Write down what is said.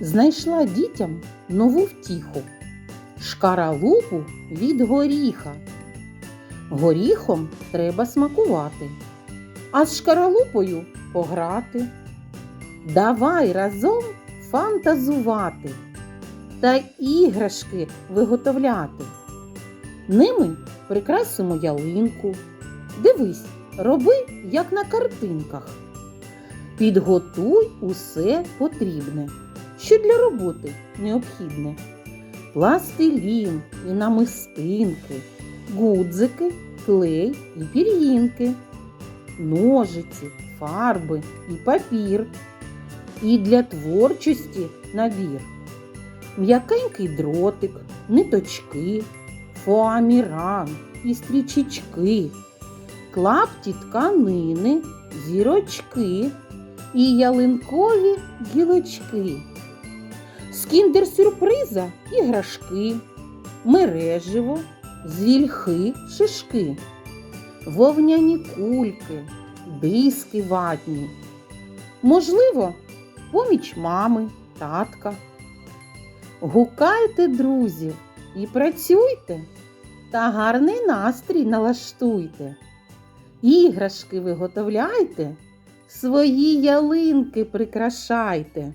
знайшла дітям нову втіху шкаралупу від горіха. Горіхом треба смакувати, а з шкаралупою пограти. Давай разом фантазувати та іграшки виготовляти. Ними прикрасимо ялинку. Дивись, роби, як на картинках. Підготуй усе потрібне, що для роботи необхідне. Пластилін і намистинки, гудзики, клей і пір'їнки, ножиці, фарби і папір. І для творчості набір. М'якенький дротик, ниточки, фоаміран і стрічечки, клапті тканини, зірочки і ялинкові гілочки. З кіндер-сюрприза іграшки, мереживо, звільхи, шишки, вовняні кульки, диски ватні. Можливо, поміч мами, татка. Гукайте друзів і працюйте, та гарний настрій налаштуйте. Іграшки виготовляйте, свої ялинки прикрашайте.